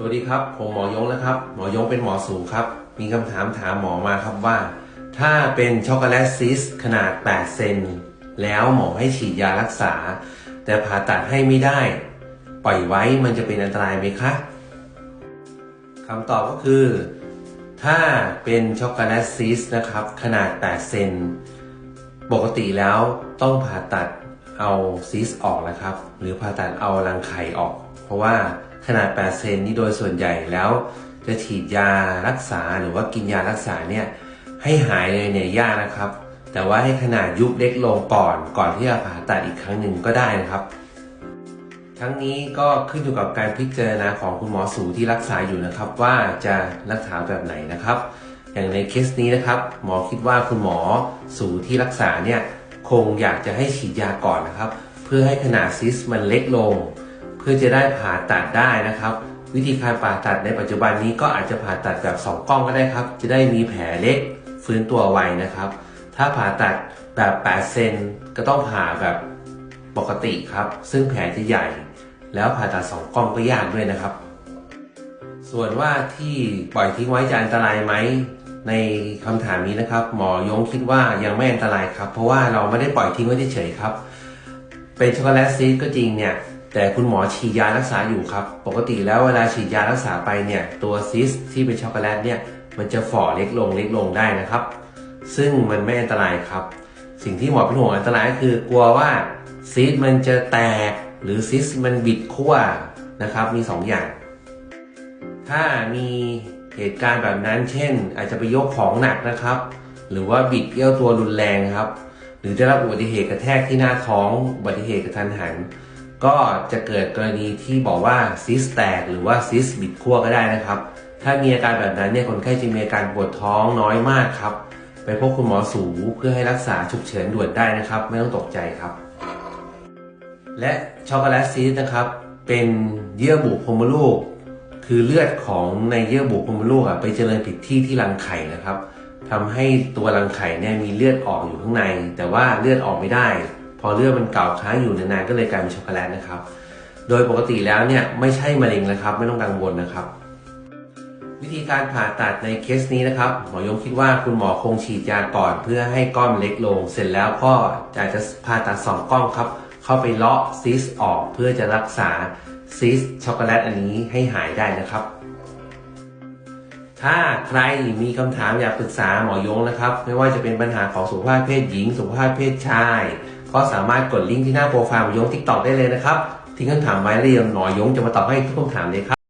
สวัสดีครับ ผมหมอยงนะครับ หมอยงเป็นหมอสูงครับ มีคำถามถามหมอมาครับว่า ถ้าเป็นช็อกโกแลตซิสขนาด 8 เซนแล้วหมอให้ฉีดยารักษา แต่ผ่าตัดให้ไม่ได้ ปล่อยไว้มันจะเป็นอันตรายไหมคะคำตอบก็คือ ถ้าเป็นช็อกโกแลตซิสนะครับ ขนาด 8 เซนปกติแล้วต้องผ่าตัด เอาซิสออกนะครับ หรือผ่าตัดเอารังไข่ออก เพราะว่าขนาด8เซนนี่โดยส่วนใหญ่แล้ว จะฉีดยารักษาหรือว่ากินยารักษาเนี่ยให้หายเลยเนี่ยยากนะครับ แต่ว่าให้ขนาดยุบเล็กลงก่อนก่อนที่จะผ่าตัดอีกครั้งหนึ่งก็ได้นะครับ ทั้งนี้ก็ขึ้นอยู่กับการพิจารณาของคุณหมอสูที่รักษาอยู่นะครับ ว่าจะรักษาแบบไหนนะครับ อย่างในเคสนี้นะครับ หมอคิดว่าคุณหมอสูที่รักษาเนี่ย คงอยากจะให้ฉีดยาก่อนนะครับ เพื่อให้ขนาดซิสมันเล็กลง เพื่อจะได้ผ่าตัดได้นะครับ วิธีการผ่าตัดในปัจจุบันนี้ก็อาจจะผ่าตัดแบบสองกล้องก็ได้ครับ จะได้มีแผลเล็กฟื้นตัวไวนะครับ ถ้าผ่าตัดแบบ8เซนก็ต้องผ่าแบบปกติครับ ซึ่งแผลจะใหญ่ แล้วผ่าตัดสองกล้องก็ยากด้วยนะครับ ส่วนว่าที่ปล่อยทิ้งไว้จะอันตรายไหม ในคำถามนี้นะครับ หมอยงคิดว่ายังไม่อันตรายครับ เพราะว่าเราไม่ได้ปล่อยทิ้งไว้เฉยๆครับ เป็นช็อกโกแลตซีสก็จริงเนี่ย แต่คุณหมอฉีดยารักษาอยู่ครับ ปกติแล้วเวลาฉีดยารักษาไปเนี่ย ตัวซิสที่เป็นช็อกโกแลตเนี่ย มันจะฝ่อเล็กลงเล็กลงได้นะครับ ซึ่งมันไม่อันตรายครับ สิ่งที่หมอเป็นห่วงอันตรายก็คือกลัวว่าซิสมันจะแตกหรือซิสมันบิดขั้วนะครับ มีสองอย่าง ถ้ามี เหตุการณ์แบบนั้น เช่น อาจจะไปยกของหนักนะครับ หรือว่าบิดเอี้ยวตัวรุนแรงครับ หรือได้รับอุบัติเหตุกระแทกที่หน้าท้องอุบัติเหตุกระทันหัน ก็จะเกิดกรณีที่บอกว่าซิสแตกหรือว่าซิสบิดขั้วก็ได้นะครับ ถ้ามีอาการแบบนั้นเนี่ยคนไข้จะมีอาการปวดท้องน้อยมากครับ ไปพบคุณหมอสูเพื่อให้รักษาฉุกเฉินด่วนได้นะครับ ไม่ต้องตกใจครับ และช็อกโกแลตซีสนะครับ เป็นเยื่อบุโพรมลูก คือเลือดของในเยื่อบุพรมดลูกอะไปเจริญผิดที่ที่รังไข่นะครับทำให้ตัวรังไข่เนี่ยมีเลือดออกอยู่ข้างใน แต่ว่าเลือดออกไม่ได้ พอเลือดมันเก่าค้างอยู่นานๆก็เลยกลายเป็นช็อกโกแลตนะครับ โดยปกติแล้วเนี่ยไม่ใช่มะเร็งนะครับ ไม่ต้องกังวลนะครับ วิธีการผ่าตัดในเคสนี้นะครับหมอยงคิดว่าคุณหมอคงฉีดยาก่อน เพื่อให้ก้อนเล็กลง เสร็จแล้วก็อาจจะผ่าตัดสองกล้องครับ เข้าไปเลาะซิสออกเพื่อจะรักษา ซีสช็อกโกแลตอันนี้ให้หายได้นะครับ ถ้าใครมีคำถามอยากปรึกษาหมอยงนะครับ ไม่ว่าจะเป็นปัญหาของสุขภาพเพศหญิง สุขภาพเพศชาย ก็สามารถกดลิงก์ที่หน้าโปรไฟล์หมอยงทิกตอกได้เลยนะครับ ทิ้งคำถามไว้แล้วเดี๋ยวหมอยงจะมาตอบให้ทุกคำถามเลยครับ